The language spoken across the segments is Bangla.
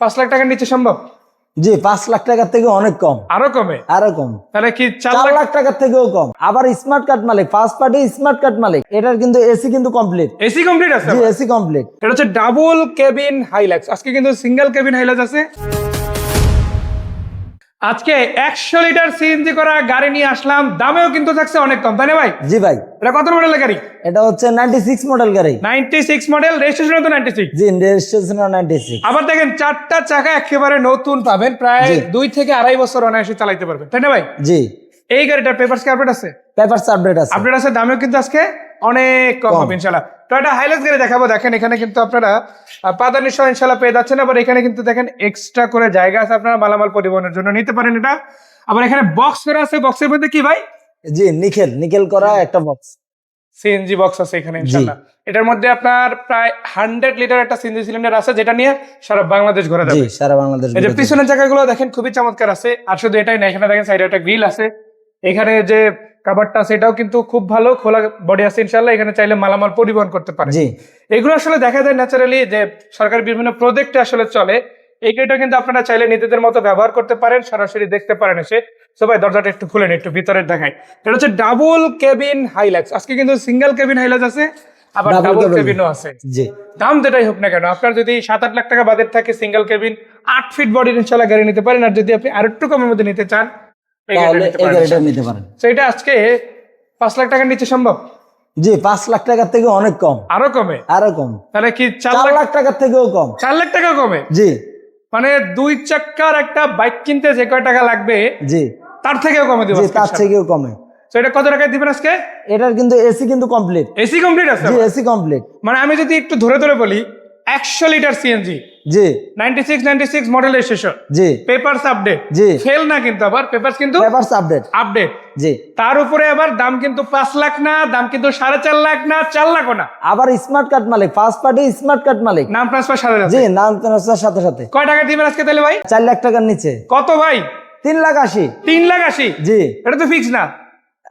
পাঁচ লাখ টাকার নিচে সম্ভব? জি পাঁচ লাখ টাকার থেকে অনেক কম। আরও কমে? আরও কম। তাহলে কি চার লাখ লাখ টাকার থেকেও কম। আবার স্মার্ট কার্ড মালিক ফার্স্ট পার্টি স্মার্ট কার্ড মালিক এটার কিন্তু এসি কিন্তু কমপ্লিট এসি কমপ্লিট আছে জি এসি কমপ্লিট এটা হচ্ছে ডাবল কেবিন হাইলাক্স আজকে কিন্তু সিঙ্গেল কেবিন হাইলাক্স আছে। আজকে একশো লিটার সিএনজি করা গাড়ি নিয়ে আসলাম। দামেও কিন্তু থাকছে অনেক কম তাই না ভাই? জি ভাই। এটা কত মডেলের গাড়ি? এটা হচ্ছে নাইনটি সিক্স মডেল গাড়ি। নাইনটি সিক্স মডেল রেজিস্ট্রেশন তো নাইনটি সিক্স জি রেজিস্ট্রেশন নাইনটি সিক্স আবার দেখেন চারটা চাকা একেবারে নতুন পাবেন প্রায় দুই থেকে আড়াই বছর অনায়াসে চালাইতে পারবেন তাই না ভাই? জি। এই গাড়িটার পেপারস কি আপডেট আছে? পেপার আপডেট আছে। আপডেট আছে দামেও কিন্তু আজকে অনেক কম হবে ইনশাল্লাহ তো একটা হাইলাইট গাড়ি দেখাবো। দেখেন এখানে কিন্তু আপনারা পাদানি সহ ইনশাল্লাহ পেয়ে যাচ্ছেন। আবার এখানে কিন্তু দেখেন এক্সট্রা করে জায়গা আছে আপনারা মালামাল পরিবহনের জন্য নিতে পারেন এটা। আবার এখানে বক্স করা আছে। বক্সের মধ্যে কি ভাই? জি নিকেল নিকেল করা একটা বক্স সিএনজি বক্স আছে এখানে ইনশাল্লাহ এটার মধ্যে আপনার প্রায় হান্ড্রেড লিটার একটা সিএনজি সিলিন্ডার আছে যেটা নিয়ে সারা বাংলাদেশ ঘোরা যাবে। সারা বাংলাদেশ এই যে পিছনের জায়গাগুলো দেখেন খুবই চমৎকার আছে। আর শুধু এটাই না এখানে দেখেন সাইডে একটা গ্রিল আছে। এখানে যে কাভারটা আছে এটাও কিন্তু খুব ভালো খোলা বডি আছে ইনশাল্লাহ এখানে চাইলে মালামাল পরিবহন করতে পারে জি। এগুলো আসলে দেখা যায় ন্যাচারালি যে সরকারি বিভিন্ন প্রজেক্টে আসলে চলে এই গাড়িটা কিন্তু আপনারা চাইলে নিজেদের মতো ব্যবহার করতে পারেন সরাসরি দেখতে পারেন এসে। সবাই দরজাটা একটু খুলেন একটু ভিতরে দেখাই। এটা হচ্ছে ডাবল কেবিন হাইলাক্স আজকে কিন্তু সিঙ্গেল কেবিন হাইলাক্স আছে আবার ডাবল। কেবিনও আছে। জি। দাম যেটাই হোক না কেন আপনার যদি সাত আট লাখ টাকা বাজেট থাকে সিঙ্গেল কেবিন আট ফিট বডির ইনশাল্লাহ গাড়ি নিতে পারেন। আর যদি আপনি আর একটু কমের মধ্যে নিতে চান তাহলে এই গাড়িটা নিতে পারেন। তো এটা আজকে পাঁচ লাখ টাকার নিচে সম্ভব? জি পাঁচ লাখ টাকার থেকে অনেক কম। আরও কমে? আরও কম। তাহলে কি চার চার লাখ লাখ টাকার থেকেও কম। চার লাখ টাকা কমে? জি। মানে দুই চাক্কার একটা বাইক কিনতে যে কয় টাকা লাগবে জি। তার থেকেও কমে দিব জি তার থেকেও কমে। তো এটা কত টাকায় দিবেন আজকে? এটার কিন্তু এসি কিন্তু কমপ্লিট। এসি কমপ্লিট আছে জি এসি কমপ্লিট। মানে আমি যদি একটু ধরে ধরে বলি একশো লিটার সিএনজি জি ninety six ninety six model registration জি। পেপারস আপডেট জি। ফেল না কিন্তু আবার পেপারস কিন্তু পেপারস আপডেট আপডেট জি। তার উপরে আবার দাম কিন্তু পাঁচ লাখ না দাম কিন্তু সাড়ে চার লাখ না চার লাখও না। আবার স্মার্ট কার্ড মালিক ফার্স্ট পার্টি স্মার্ট কার্ড মালিক। নাম ট্রান্সফার সাড়ে লাখ জি নাম ট্রান্সফার সাথে সাথে। কয় টাকা দিবেন আজকে তাহলে ভাই? চার লাখ টাকার নিচে। কত ভাই? তিন লাখ আশি। তিন লাখ আশি? জি। এটা তো ফিক্স না।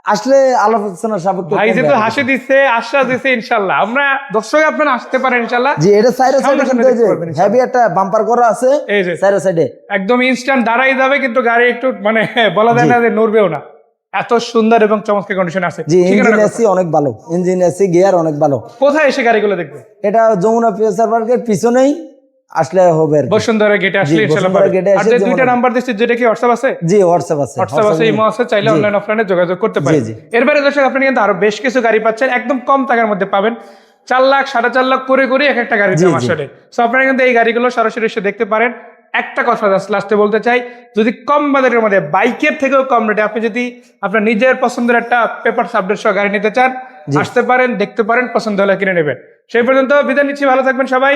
আসলে আলোচনা সাপেক্ষে ভাই যেহেতু হাসি দিচ্ছে আশ্বাস দিচ্ছে ইনশাল্লাহ। আমরা দর্শক আপনারা আসতে পারেন ইনশাল্লাহ। জি এটা সাইডে সাইডে কিন্তু পারবেন হেভি একটা বাম্পার করা আছে এই যে। সাইডে সাইডে একদম ইনস্ট্যান্ট দাঁড়াই যাবে কিন্তু গাড়ি একটু মানে বলা যায় না যে নড়বেও না। এত সুন্দর এবং চমৎকার কন্ডিশন আছে। জি ইঞ্জিন এসি অনেক ভালো। ইঞ্জিন এসি গিয়ার অনেক ভালো। কোথায় এসে গাড়িগুলো দেখবে? এটা যমুনা ফিউচার পার্কের পিছনেই। আসলে হবে বসুন্ধরা গেটে আসলে বসুন্ধরা গেটে যেমন- দুইটা নাম্বার দিচ্ছি যেটা কি হোয়াটসঅ্যাপ আছে? জি হোয়াটসঅ্যাপ আছে হোয়াটসঅ্যাপ আছে ইমো আছে চাইলে অনলাইন অফলাইনে যোগাযোগ করতে পারেন। দর্শক আপনি কিন্তু আরও বেশ কিছু গাড়ি পাচ্ছেন একদম কম টাকার মধ্যে পাবেন। চার লাখ সাড়ে চার লাখ করে করে এক একটা গাড়ির জি, দাম আসলে। সো আপনারা কিন্তু এই গাড়িগুলো সরাসরি এসে দেখতে পারেন। একটা কথা লাস্টে বলতে চাই যদি কম বাজেটের মধ্যে বাইকের থেকেও কম রেটে আপনি যদি আপনার নিজের পছন্দের একটা পেপার সাবডেট সহ গাড়ি নিতে চান আসতে পারেন দেখতে পারেন পছন্দ হলে কিনে নেবেন। সেই পর্যন্ত বিদায় নিচ্ছি ভালো থাকবেন সবাই।